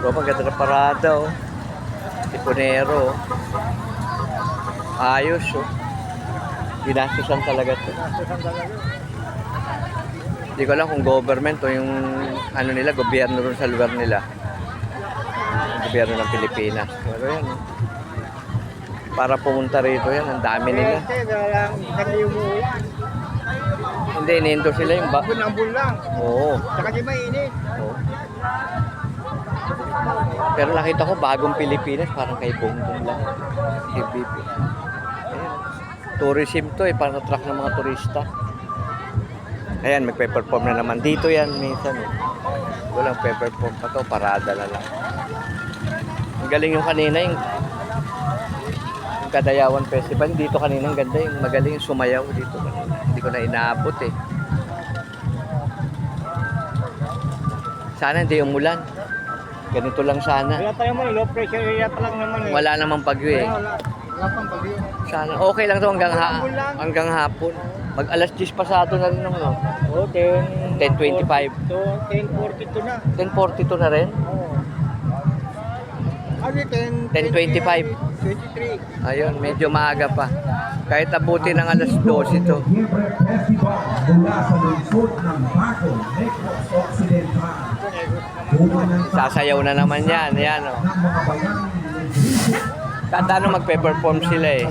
Bro, maganda na parada, oh. Tiponero, oh. Ayos, oh. Ginastusan talaga to. Hindi ko alam kung government o yung ano nila, gobyerno rin sa lugar nila. Gobyerno ng Pilipinas. Pero yan, oh. para pumunta rito yan, ang dami nila. Hindi, inindo sila yung ba... Bunambul lang. Oo. Saka di mainit. oo. Pero nakita ko bagong Pilipinas, parang kay Bongbong lang. Kay. Tourism to eh, parang attract ng mga turista. Ayan, magpe-perform na naman. Dito yan minsan eh. Walang pe-perform pa to, parada na lang. Ang galing yung kanina, yung, yung Kadayawan Festival. Dito kanina, ang ganda yung magaling yung sumayaw dito kanina. Hindi ko na inaabot eh. Sana hindi umulan. Ganito lang sana. Wala pa naman, low pressure area pa lang naman eh. Wala namang bagyo eh. Wala, wala pang bagyo. Sana okay lang to hanggang ha hanggang hapon. Mag alas 10 pasado na rin naman. oh. Oo, 10. 10:25. So, 10.42 na. 10:42 na rin. Oo. Ano, 10, 10:25. 23. Ayun, medyo maaga pa. Kahit abuti ng alas 12 to. Libre Festival mula sa lungsod ng Baco, Negros Occidental. Sasayaw na naman yan. Yan oh. mga bayan Kada ano magpe-perform sila eh.